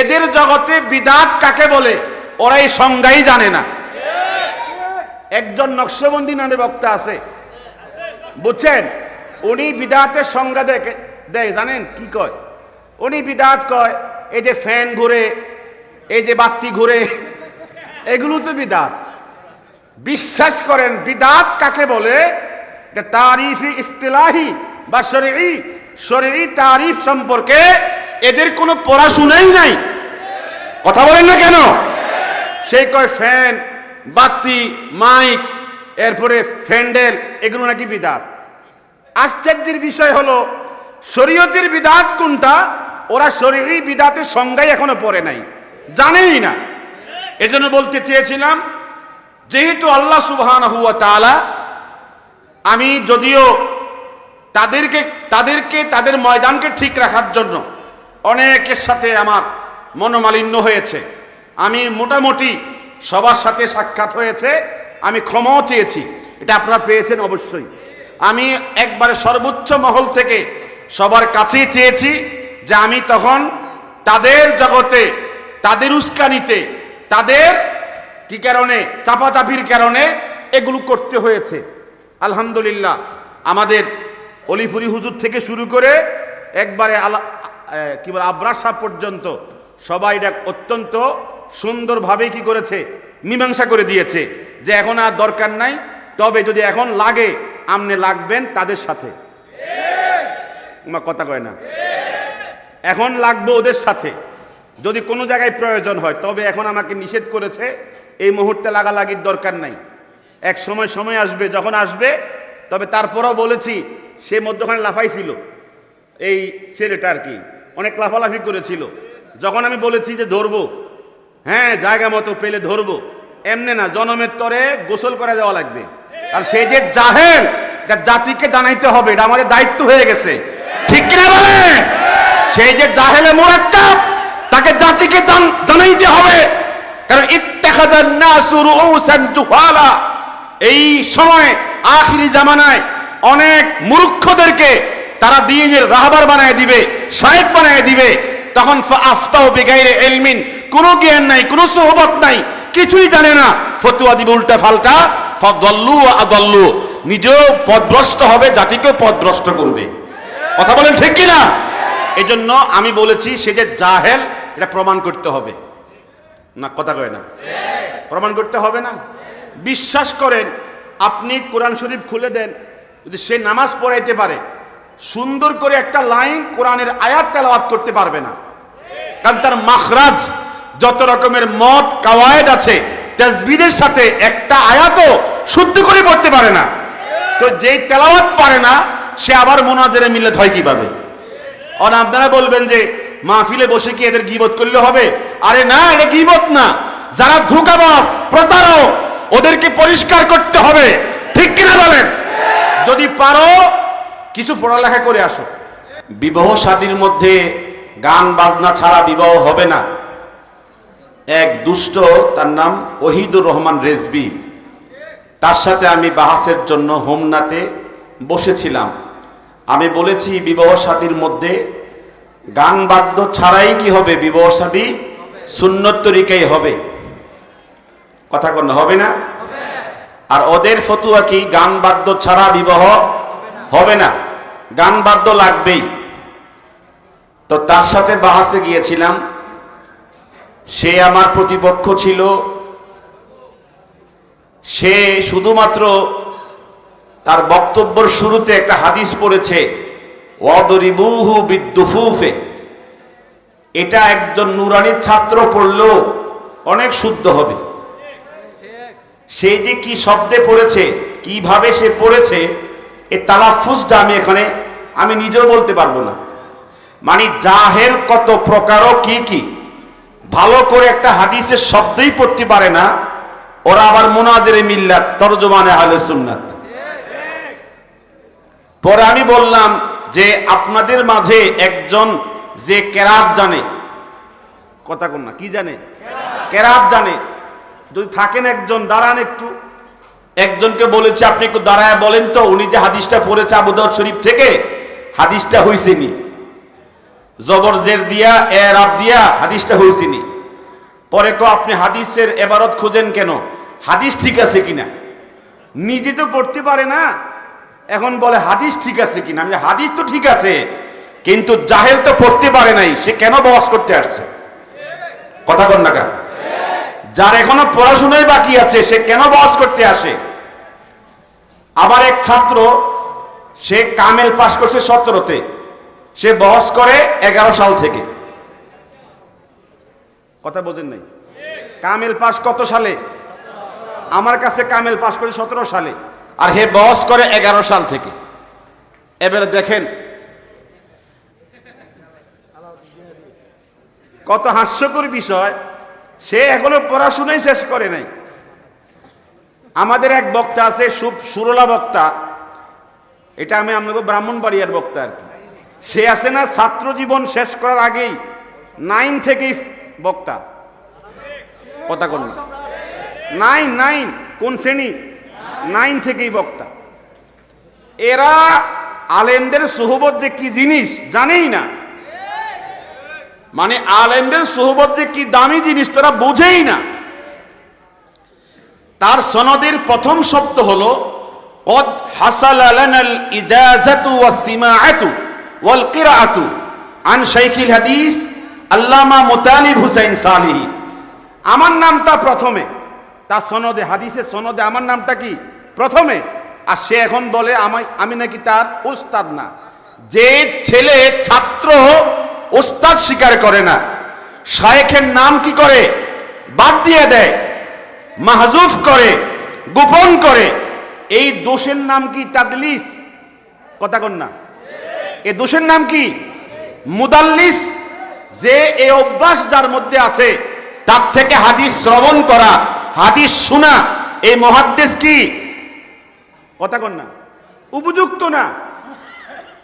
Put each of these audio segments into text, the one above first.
এদের জগতে বিদাত কাকে বলে? ওরা এই সংজ্ঞাই জানে না। একজন নকশবন্দি নামে বক্তা আছে। বুঝছেন? উনি বিদাতের সংজ্ঞা দেখে দেয়, জানেন? কি কয়? উনি বিদাত কয়, এই যে ফ্যান ঘুরে, এই যে বাতি ঘুরে, এগুলো তো বিদাত। বিশ্বাস করেন, বিদাত কাকে বলে? তারিফি ইস্তিলাহি বা শরীরি শরীরি তারিফ সম্পর্কে এদের কোনো পড়াশোনাই নাই। কথা বলেন না কেন? সেই কয় ফ্যান, বাতি, মাইক, এরপরে ফ্যান্ডেল, এগুলো নাকি বিদাত। আশ্চর্যের বিষয় হলো, শরীয়তের বিদাত কোনটা? ওরা শরীরই বিদাতের সংজ্ঞাই এখনও পড়ে নাই। জানেই না। এজন্য বলতে চেয়েছিলাম, যেহেতু আল্লাহ সুবহান হুয়া তাআলা, আমি যদিও তাদেরকে তাদেরকে, তাদের ময়দানকে ঠিক রাখার জন্য অনেকের সাথে আমার মনোমালিন্য হয়েছে। আমি মোটামুটি সবার সাথে সাক্ষাৎ হয়েছে। আমি ক্ষমাও চেয়েছি। এটা আপনারা পেয়েছেন অবশ্যই। আমি একবারে সর্বোচ্চ মহল থেকে সবার কাছেই চেয়েছি যে আমি তখন তাদের জগতে, তাদের উস্কানিতে, তাদের কি কারণে, চাপাচাপির কারণে এগুলো করতে হয়েছে। আলহামদুলিল্লাহ, আমাদের অলিফুরি হুজুর থেকে শুরু করে একবারে কি বলে আবরার সাহ পর্যন্ত সবাই এটা অত্যন্ত সুন্দরভাবে কি করেছে, মীমাংসা করে দিয়েছে যে এখন আর দরকার নাই, তবে যদি এখন লাগে, আমনে লাগবেন তাদের সাথে। কথা কয় না। এখন লাগবে ওদের সাথে। যদি কোনো জায়গায় প্রয়োজন হয়, তবে এখন আমাকে নিষেধ করেছে, এই মুহূর্তে লাগালাগির দরকার নাই। এক সময় সময় আসবে, যখন আসবে, তবে তারপরেও বলেছি, সে মধ্যখানে লাফাইছিল, এই ছেলেটা আর কি। অনেক লাফালাফি করেছিল। যখন আমি বলেছি যে ধরবো হ্যাঁ জায়গা মতো পেলে ধরবো, এমনি না, জনমের তরে গোসল করে দেওয়া লাগবে। আর সে যে জাহেল জাতিকে জানাইতে হবে, এটা আমাদের দায়িত্ব হয়ে গেছে। ঠিক কিনা বলে? সেই যে জাহেলে মোরাক্কাব, তাকে জাতিকে জানাইতে হবে। কারণ ইত্তেখাদান নাসু রুউসান জুহালা, এই সময়, আখিরি জামানায় অনেক মূর্খদেরকে তারা দিনের রাহবার বানায় দিবে, শায়েক বানায় দিবে। তখন আফতাও বেগাইরে এলমিন কোনো জ্ঞান নাই, কোনো সোহবত নাই, কিছুই জানে না। ফতুয়া দিবে উল্টা ফাল্টা ফদল্লু আদল্লু। নিজেও পদভ্রষ্ট হবে, জাতিকেও পদভ্রষ্ট করবে। কথা বলেন ঠিক কিনা? এই জন্য আমি বলেছি, সে যে জাহেল, এটা প্রমাণ করতে হবে। না, কথা কয় না। প্রমাণ করতে হবে না। বিশ্বাস করেন, আপনি কোরআন শরীফ খুলে দেন, যদি সে নামাজ পড়াইতে পারে সুন্দর করে একটা লাইন কোরআনের আয়াত তেলাওয়াত করতে পারবে না। কারণ তার মাখরাজ যত রকমের মত কাওয়ায়েদ আছে, তাজবিদের সাথে একটা আয়াতও শুদ্ধ করে পড়তে পারে না। তো যেই তেলাওয়াত পারে না, সে আবার মোনাজেরে মিলে হয় কীভাবে? আর আপনারা বলবেন যে, মাহফিলে বসে কি এদের গিবত করলে হবে? আরে না, এটা গিবত না। যারা ধোকাবাজ, প্রতারক, ওদেরকে পরিষ্কার করতে হবে। ঠিক কিনা বলেন? যদি পারো কিছু পড়ালেখা করে আসো। বিবাহ শাদীর মধ্যে গান বাজনা ছাড়া বিবাহ হবে না। এক দুষ্ট তার নাম ওহিদুর রহমান রেজবি। তার সাথে আমি বাহাসের জন্য হোমনাতে বসেছিলাম। আমি বলেছি বিবাহ শাদীর মধ্যে গান বাদ্য ছাড়াই কি হবে? বিবাহ শাদী সুন্নত তরিকাই হবে। কথা কোন হবে না? আর ওদের ফতুয়া কি? গান বাদ্য ছাড়া বিবাহ হবে না। গান বাদ্য লাগবেই। তো তার সাথে বাহাসে গিয়েছিলাম। সে আমার প্রতিপক্ষ ছিল। সে শুধুমাত্র তার বক্তব্যের শুরুতে একটা হাদিস পড়েছে, ওয়াদরিবুহু বিদ্যুফুফে এটা একজন নুরানির ছাত্র পড়লেও অনেক শুদ্ধ হবে। সে যে কি শব্দে পড়েছে, কীভাবে সে পড়েছে, এ তালাফুজটা আমি এখানে আমি নিজেও বলতে পারব না। মানে জাহের কত প্রকারও কি কি? ভালো করে একটা হাদিসের শব্দই পড়তে পারে না। ওরা আবার মোনাজের মিল্লাত, তরজমানে আহলে সুন্নাত। পরে আমি বললাম যে আপনাদের মাঝে একজন যে কেরাত জানে, কথা কোন না, কি জানে? কেরাত জানে। যদি থাকেন একজন, দাঁড়ান একটু। একজনকে বলেছে, আপনি একটু দাঁড়ায় বলেন তো, উনি যে হাদিসটা পড়েছে আবুদাউদ শরীফ থেকে। হাদিসটা হইছে নি জবর জের দিয়া এ রাব দিয়া হাদিসটা হয়েছিনি পরে তো আপনি হাদিসের এবারত খুঁজেন কেন? হাদিস ঠিক আছে কিনা? নিজে তো পড়তে পারে না। এখন বলে হাদিস ঠিক আছে কিনা? আমি হাদিস তো ঠিক আছে, কিন্তু জাহেল তো পড়তে পারে নাই, সে কেন বহস করতে আসছে? কথা কন না? যার এখনও পড়াশোনাই বাকি আছে, সে কেন বহস করতে আসে? আবার এক ছাত্র সে কামেল পাশ করছে সতেরোতে। সে বহস করে এগারো সাল থেকে। কথা বোঝেন নাই? কামেল পাশ কত সালে? আমার কাছে কামেল পাশ করে সতেরো সালে। আর হে বহস করে এগারো সাল থেকে। এবারে দেখেন। কত হাস্যকর বিষয়। সে এখনও পড়াশোনাই শেষ করে নাই। আমাদের এক বক্তা আছে সুরলা বক্তা। এটা আমি আপনাকে ব্রাহ্মণবাড়িয়ার বক্তা আর কি। সে আছে না, ছাত্র জীবন শেষ করার আগেই নাইন থেকেই বক্তা। কথা কোন নাইন নাইন, কোন শ্রেণি? নাইন থেকেই বক্তা। এরা আলেমদের সোহবত যে কি জিনিস জানেই না। মানে আলেমদের সোহবত যে কি দামি জিনিস তারা বোঝেই না। তার সনদের প্রথম শব্দ হলো قد حصل لنا الإجازة والسماعة والقراءة عن شيخ الحديث আল্লামা মুতালিব হুসাইন সালিহি আমার নামটা প্রথমে তার সনদে হাদিসে সনদে আমার নামটা কি প্রথমে আর সে এখন বলে আমি আমি নাকি তার উস্তাদ না যে ছেলে ছাত্র উস্তাদ স্বীকার করে না শায়েখের নাম কি করে বাদ দিয়ে দেয় মাহজুফ করে গোপন করে এই দোষের নাম কি তাদলিস? কথা কন না। এই দোষের নাম কি? মুদাল্লিস। যে এই অভ্যাস যার মধ্যে আছে, তার থেকে হাদিস শ্রবণ করা, হাদিস শোনা, এই মহাদ্দেশ কি? কথা কন না। উপযুক্ত না।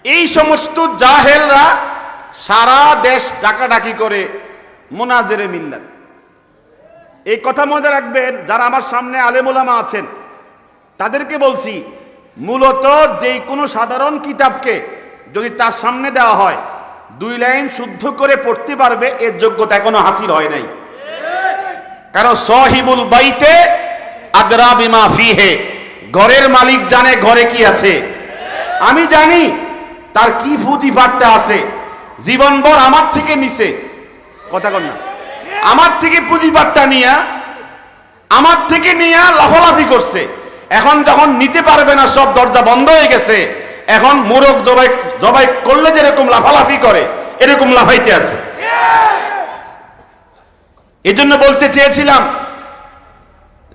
এই সমস্ত জাহেলরা সারা দেশ ডাকাডাকি করে মোনাজেরে মিল্লাত। এই কথা মনে রাখবেন, যারা আমার সামনে আলেমোলামা আছেন তাদেরকে বলছি, মূলত যে কোনো সাধারণ কিতাবকে যদি তার সামনে দেওয়া হয়, দুই লাইন শুদ্ধ করে পড়তে পারবে, এর যোগ্যতা এখনও হাসিল হয় নাই। কারণ সহিবুল বাইতে আদরা বিমা ফিহে, ঘরের মালিক জানে ঘরে কি আছে। আমি জানি তার কি ফুটি ফাটটা আছে, জীবনভর আমার থেকে নিছে কথা কর না। আমার থেকে পুঁজিবারটা নিয়া, আমার থেকে নিয়ে লাফালাফি করছে। এখন যখন নিতে পারবে না সব দরজা বন্ধ হয়ে গেছে, এখন মোরগ জবাই জবাই করলে যেরকম লাফালাফি করে, এরকম লাফাইতে আছে। এই জন্য বলতে চেয়েছিলাম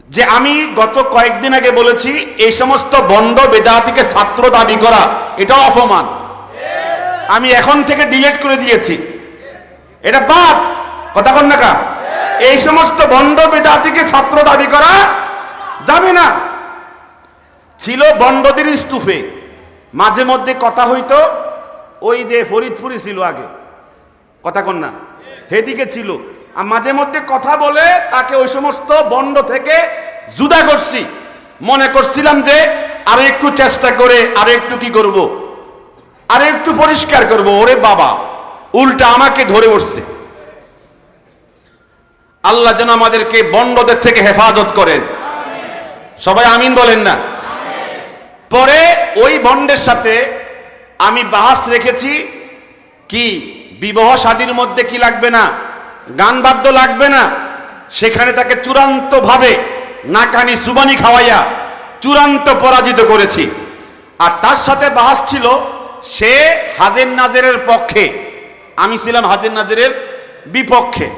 যে আমি গত কয়েকদিন আগে বলেছি, এই সমস্ত বন্ড বেদাতিকে ছাত্র দাবি করা, এটাও অপমান। আমি এখন থেকে ডিলেট করে দিয়েছি। এটা বাদ, কথা কন না এই সমস্ত বন্ড বেদাতিকে ছাত্র দাবি করা যাবে না। ছিল বন্ডদের স্তূপে। মাঝে মধ্যে কথা হইতো, ওই যে ফরিদপুরি ছিল আগে। কথা কন না? সেদিকে ছিল। আর মাঝে মধ্যে কথা বলে তাকে ওই সমস্ত বন্ড থেকে জুদা করছি। মনে করছিলাম যে, আরও একটু চেষ্টা করে, আর একটু কি করব? আরও একটু পরিষ্কার করব, ওরে বাবা। উল্টা আমাকে ধরে বসছে। আল্লাহ যেন আমাদেরকে বন্ডদের থেকে হেফাজত করেন। সবাই আমিন বলেন না? পরে ওই বন্ডের সাথে আমি বাহাস রেখেছি কি, বিবাহ শাদীর মধ্যে কি লাগবে না? গান বাদ্য লাগবে না? সেখানে তাকে চূড়ান্ত ভাবে নাকানি সুবানি খাওয়াইয়া চূড়ান্ত পরাজিত করেছি। আর তার সাথে বাহাস ছিল সে হাজের নাজেরের পক্ষে। আমি ছিলাম হাজের নাজেরের বিপক্ষে।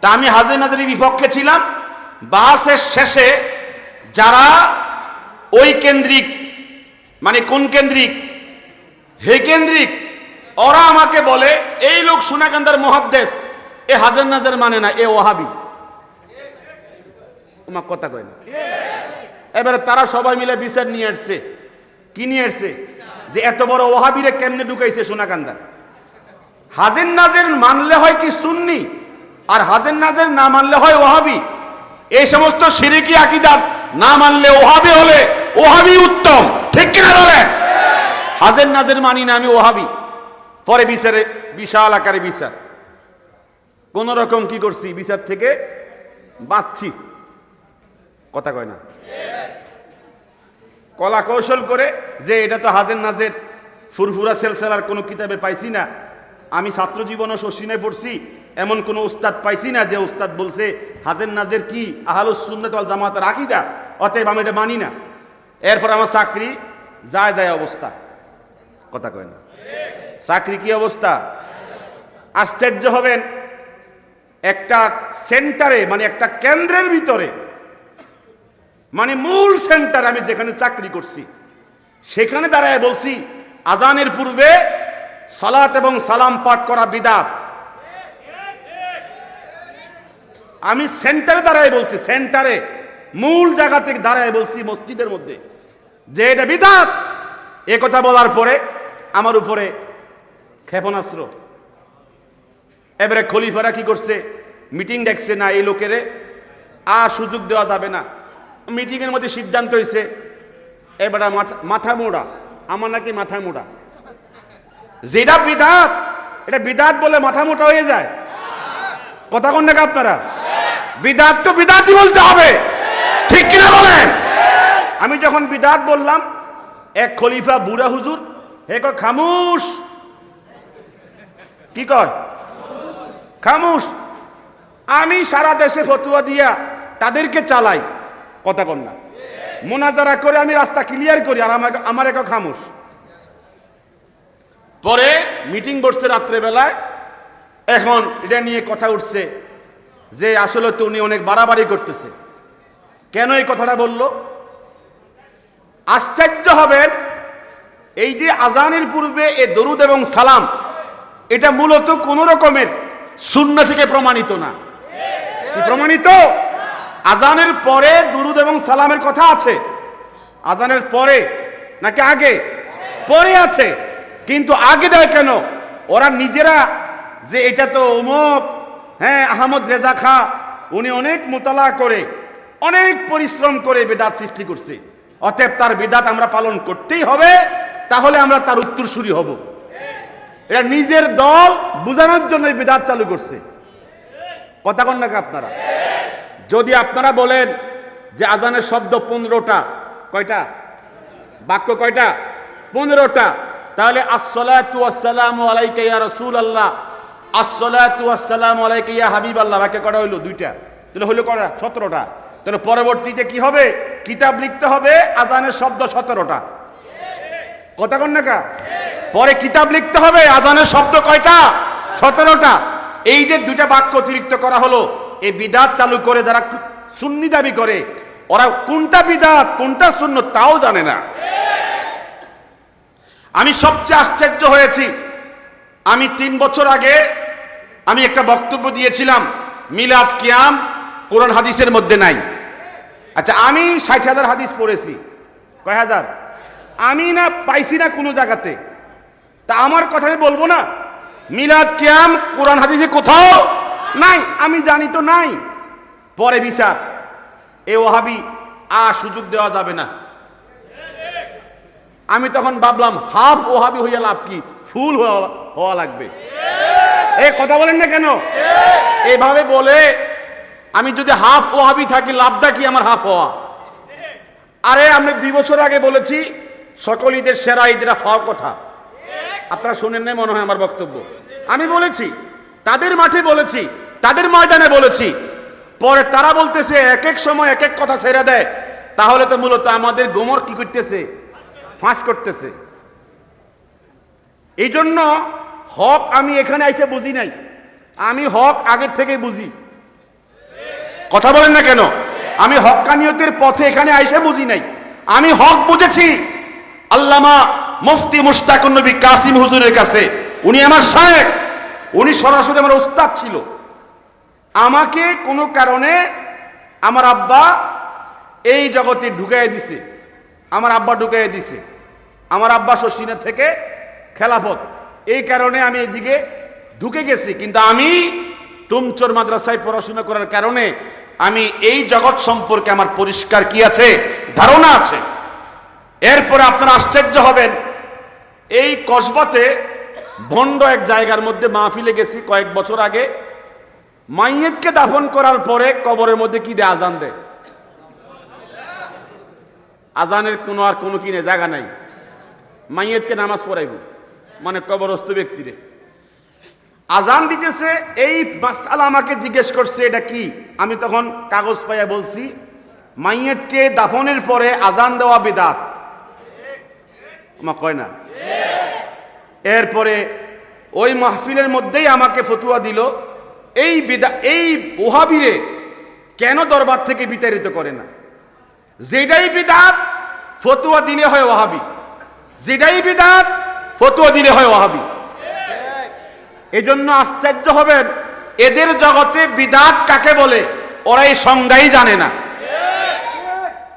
তা আমি হাজের নাজেরের বিপক্ষে ছিলাম। বাহাসের শেষে যারা ওই কেন্দ্রিক মানে কোন কেন্দ্রিক? হে কেন্দ্রিক, ওরা আমাকে বলে, এই লোক সোনাকান্দার মহাদ্দেশ, এ হাজার নাজার মানে না, এ ওহাবি তোমার কথা কয় না। এবারে তারা সবাই মিলে বিচার নিয়ে আসছে। কি নিয়ে আসছে? যে এত বড় ওহাবিরে কেমনে ঢুকাইছে সোনাকান্দা? হাজের নাজের মানলে হয় কি সুন্নি, আর হাজের নাজের না মানলে হয় ওহাবি এই সমস্ত সিরিকি আকিদাত না মানলে ওহাবি হলে ওহাবি উত্তম। ঠিক কিনা বলে হাজের নাজের মানি না, আমি ওহাবি। পরে বিচারে, বিশাল আকারে বিচার। কোন রকম কি করছি? বিচার থেকে বাঁচছি। কথা কয় না? কলা কৌশল করে যে এটা তো হাজের নাজের ফুরফুরা সেলসেলার কোনো কিতাবে পাইছি না। আমি ছাত্র জীবন ও শশিনে পড়ছি, এমন কোনো উস্তাদ পাইছি না যে উস্তাদ বলছে, হাজের নাজের কি আহালুস সুন্নত জামাতের আকিদা? অতএব আমি এটা মানি না। এরপর আমার চাকরি যায় যায় অবস্থা। কথা কয় না। চাকরি কি অবস্থা? আশ্চর্য হবেন, একটা সেন্টারে মানে একটা কেন্দ্রের ভিতরে মানে মূল সেন্টার আমি যেখানে চাকরি করছি, সেখানে দাঁড়ায় বলছি, আজানের পূর্বে সালাত এবং সালাম পাঠ করা বিদাত। আমি সেন্টারে দাঁড়ায় বলছি, সেন্টারে মূল জায়গা থেকে দাঁড়ায় বলছি মসজিদের মধ্যে। যে এটা বিদাত, এ কথা বলার পরে আমার উপরে ক্ষেপণাস্ত্র। এবারে খলিফারা কি করছে? মিটিং দেখছে না এই লোকেরে। আর সুযোগ দেওয়া যাবে না। মিটিংয়ের মধ্যে সিদ্ধান্ত হয়েছে এবারে মাথা মোড়া। আমার নাকি মাথা মোড়া। যেটা বিদাত, এটা বিদাত বলে মাথা মোটা হয়ে যায়। কথা কোন আপনারা? বিদাত তো বিদাতই বলতে হবে। ঠিক কিনা বলেন? আমি যখন বিদাত বললাম, এক খলিফা বুড়া হুজুর, হে কয়, খামুশ। কি কয়? খামুশ। আমি সারা দেশে ফতুয়া দিয়া তাদেরকে চালাই। কথা কন না। মোনাজারা করে আমি রাস্তা ক্লিয়ার করি আর আমাকে, আমার এক খামুশ। পরে মিটিং বসছে রাত্রেবেলায়। এখন এটা নিয়ে কথা উঠছে যে আসলে তো উনি অনেক বাড়াবাড়ি করতেছে। কেন এই কথাটা বলল? আশ্চর্য হবেন এই যে আজানের পূর্বে এ দরুদ এবং সালাম, এটা মূলত কোন রকমের শূন্য থেকে প্রমাণিত না। প্রমাণিত? আজানের পরে দুরুদ এবং সালামের কথা আছে। আজানের পরে নাকি আগে? পরে আছে। কিন্তু আগে দেয় কেন? ওরা নিজেরা যে এটা তো অমুক হ্যাঁ আহমদ রেজা খা, উনি অনেক মোতালা করে, অনেক পরিশ্রম করে বেদাত সৃষ্টি করছে। অতএব তার বিদাত আমরা পালন করতেই হবে, তাহলে আমরা তার উত্তরসূরি হব। এটা নিজের দল বোঝানোর জন্য বিদাত চালু করছে। কথা কন নাকি আপনারা? যদি আপনারা বলেন যে আজানের শব্দ পনেরোটা, কয়টা? বাক্য কয়টা? পনেরোটা। তাহলে আসসালাতু আসসালামু আলাইকা ইয়া রাসূলুল্লাহ। আসসালাতু আসসালামু আলাইকা ইয়া বাক্য কটা হইল? দুইটা। তাহলে হইল কটা? সতেরোটা। তাহলে পরবর্তীতে কি হবে? কিতাব লিখতে হবে আজানের শব্দ সতেরোটা। কথা কন নাকা পরে কিতাব লিখতে হবে আজানের শব্দ কয়টা? সতেরোটা। এই যে দুইটা বাক্য অতিরিক্ত করা হলো, এই বিদাত চালু করে যারা সুন্নি দাবি করে, ওরা কোনটা বিদাত, কোনটা শূন্য তাও জানে না। আমি সবচেয়ে আশ্চর্য হয়েছি। আমি তিন বছর আগে আমি একটা বক্তব্য দিয়েছিলাম, মিলাদ কিয়াম, কোরআন হাদিসের মধ্যে নাই। আচ্ছা আমি ষাট হাজার হাদিস পড়েছি। কয় হাজার? আমি না পাইছি না কোনো জায়গাতে। তা আমার কথা আমি বলব না? মিলাদ কিয়াম, কোরআন হাদিসে কোথাও নাই? আমি জানি তো নাই। পরে বিচার। এ ওহাবি আ সুযোগ দেওয়া যাবে না। আমি তখন ভাবলাম, হাফ ওহাবি হইয়া লাভ কি? ফুল হওয়া লাগবে। এ কথা বলেন না কেন? এইভাবে বলে আমি যদি হাফ ওহাবি থাকি, লাভটা কি আমার হাফ হওয়া? আরে, আমি দুই বছর আগে বলেছি, সকল ঈদের সেরা ঈদের ফাও কথা। আপনারা শোনেন নাই, মনে হয় আমার বক্তব্য। আমি বলেছি, তাদের মাঠে বলেছি, তাদের ময়দানে বলেছি, পরে তারা বলতেছে এক এক সময় এক এক কথা ছেড়ে দেয়। তাহলে তো মূলত আমাদের গোমর কি করতেছে? ফাঁস করতেছে। এই জন্য হক আমি এখানে এসে বুঝি নাই। আমি হক আগের থেকে বুঝি। কথা বলেন না কেন? আমি হক্কানিয়তের পথে এখানে আইসে বুঝি নাই। আমি হক বুঝেছি। আল্লামা মুফতি মুস্তাকুন নবী কাসিম হুজুরের কাছে। উনি আমার শায়েক উনি সরাসরি আমার উস্তাদ ছিল। আমাকে কোনো কারণে আমার আব্বা এই জগতে ঢুকাই দিছে। আমার আব্বা ঢুকাই দিছে। আমার আব্বা শশিনা থেকে খেলাফত। এই কারণে আমি এদিকে ঢুকে গেছি। কিন্তু আমি টুমচোর মাদ্রাসায় পড়াশোনা করার কারণে আমি এই জগৎ সম্পর্কে আমার পরিষ্কার কি আছে? ধারণা আছে। এরপরে আপনারা আশ্চর্য হবেন। এই কসবাতে ভণ্ড এক জায়গার মধ্যে মাহফিলে গেছি কয়েক বছর আগে। মাইয়েতকে দাফন করার পরে কবরের মধ্যে কি দেয়? আজান দেয়। আজানের কোনো আর কোনো কিনে জায়গা নাই। মাইয়েতকে নামাজ পড়াইব। মানে কবরস্থ ব্যক্তিরে। আজান দিতেছে, এই মাসালা আমাকে জিজ্ঞেস করছে, এটা কি? আমি তখন কাগজ পাইয়া বলছি, মাইয়েতকে দাফনের পরে আজান দেওয়া বিদাত। আমার কয় না? এরপরে ওই মাহফিলের মধ্যেই আমাকে ফতুয়া দিল। এই বিদা, এই ওহাবিরে কেন দরবার থেকে বিতাড়িত করে না? যেটাই বিদাত, ফতুয়া দিলে হয় ওহাবি। যেটাই বিদাত, ফতুয়া দিলে হয় ওহাবি। এজন্য আশ্চর্য হবেন, এদের জগতে বিদাত কাকে বলে? ওরা এই সংজ্ঞাই জানে না।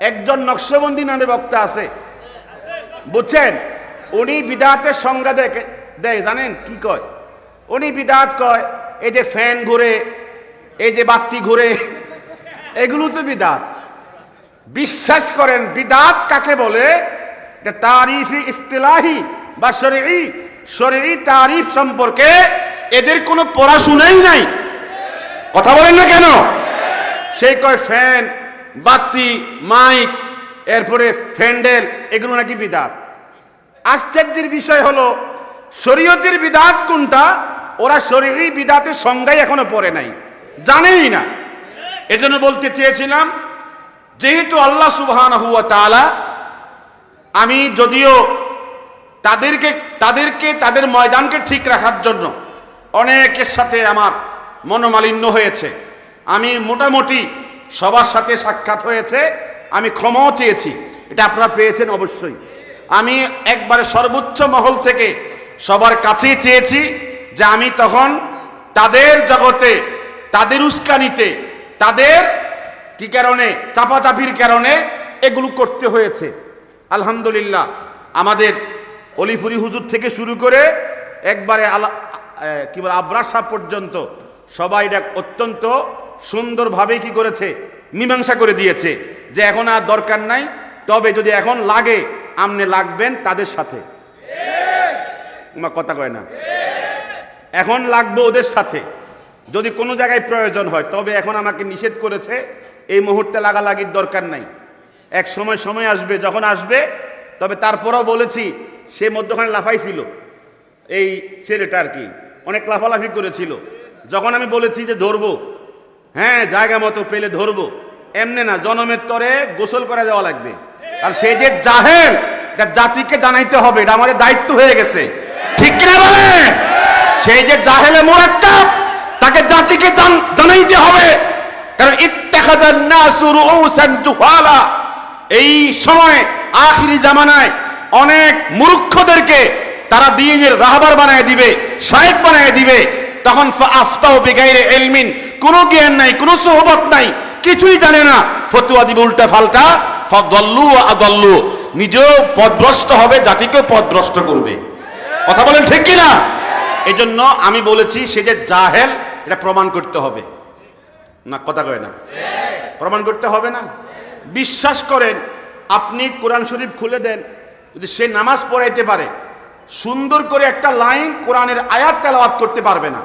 একজন নকশবন্দি নামে বক্তা আছে। বুঝছেন? উনি বিদাতের সংজ্ঞা দেখে দেয়, জানেন? কি কয়? উনি বিদাত কয়, এই যে ফ্যান ঘুরে, এই যে বাতি ঘুরে, এগুলো তো বিদাত। বিশ্বাস করেন, বিদাত কাকে বলে? তারিফি ইস্তিলাহি বা শরী শরী তারিফ সম্পর্কে এদের কোনো পড়াশুনাই নাই। কথা বলেন না কেন? সেই কয় ফ্যান, বাতি, মাইক, এরপরে ফ্যান্ডেল, এগুলো নাকি বিদাত। আশ্চর্যের বিষয় হলো, শরীয়তের বিদাত কোনটা? ওরা শরীরী বিদাতের সংজ্ঞাই এখনও পড়ে নাই। জানেই না। এজন্য বলতে চেয়েছিলাম, যেহেতু আল্লাহ সুবহান হুয়া তাআলা, আমি যদিও তাদেরকে তাদেরকে, তাদের ময়দানকে ঠিক রাখার জন্য অনেকের সাথে আমার মনোমালিন্য হয়েছে। আমি মোটামুটি সবার সাথে সাক্ষাৎ হয়েছে। আমি ক্ষমাও চেয়েছি। এটা আপনারা পেয়েছেন অবশ্যই। আমি একবারে সর্বোচ্চ মহল থেকে সবার কাছেই চেয়েছি যে আমি তখন তাদের জগতে, তাদের উস্কানিতে, তাদের কি কারণে, চাপাচাপির কারণে এগুলো করতে হয়েছে। আলহামদুলিল্লাহ, আমাদের অলিফুরি হুজুর থেকে শুরু করে একবারে আলা কি বলে আবরার সাহ পর্যন্ত সবাই এটা অত্যন্ত সুন্দরভাবে কি করেছে, মীমাংসা করে দিয়েছে যে এখন আর দরকার নাই, তবে যদি এখন লাগে, আমনে লাগবেন তাদের সাথে। কথা কয় না? এখন লাগবে ওদের সাথে। যদি কোনো জায়গায় প্রয়োজন হয়, তবে এখন আমাকে নিষেধ করেছে, এই মুহূর্তে লাগালাগির দরকার নাই। এক সময় সময় আসবে, যখন আসবে, তবে তারপরও বলেছি, সে মধ্যখানে লাফাইছিল। এই ছেলেটা আর কি। অনেক লাফালাফি করেছিল। যখন আমি বলেছি যে ধরবো হ্যাঁ জায়গা মতো পেলে ধরবো, এমনি না, জনমের তরে গোসল করে দেওয়া লাগবে। আর সে যে জাহেল জাতিকে জানাইতে হবে, এটা আমাদের দায়িত্ব হয়ে গেছে। ঠিক কিনা বলে? সেই যে জাহেলে মোরাক্কাব, তাকে জাতিকে জানাইতে হবে। কারণ ইত্তেখাদান নাসু রুউসান জুহালা। এই সময়, আখিরি জামানায় অনেক মূর্খদেরকে তারা দিনের রাহবার বানায় দিবে সাহেব বানায় দিবে। তখন আফতাও বেগাইরে এলমিন কোনো জ্ঞান নাই, কোনো সোহবত নাই, কিছুই জানে না। ফতুয়া দিবে উল্টা ফাল্টা ফদল্লু আদল্লু। নিজেও পদভ্রষ্ট হবে, জাতিকেও পদভ্রষ্ট করবে। কথা বলেন ঠিক কিনা? এই জন্য আমি বলেছি, সে যে জাহেল, এটা প্রমাণ করতে হবে। না, কথা কয় না। প্রমাণ করতে হবে না? বিশ্বাস করেন, আপনি কোরআন শরীফ খুলে দেন, যদি সে নামাজ পড়াইতে পারে সুন্দর করে একটা লাইন কোরআনের আয়াত তেলাওয়াত করতে পারবে না।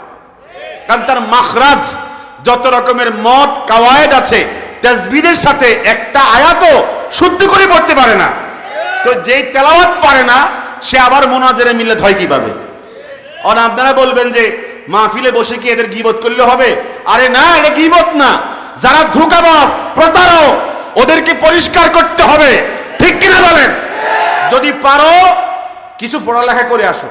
কারণ তার মাখরাজ যত রকমের মত কাওয়ায়েদ আছে, তাজবিদের সাথে একটা আয়াতও শুদ্ধ করে পড়তে পারে না। তো যেই তেলাওয়াত পারে না, সে আবার মোনাজেরে মিলে হয় কীভাবে? আর আপনারা বলবেন যে মাহফিলে বসে কি এদের গিবত করলে হবে? আরে না, এটা গিবত না। যারা ধোকাবাজ, প্রতারক, ওদেরকে পরিষ্কার করতে হবে। ঠিক কিনা বলেন? যদি পারো কিছু পড়ালেখা করে আসো।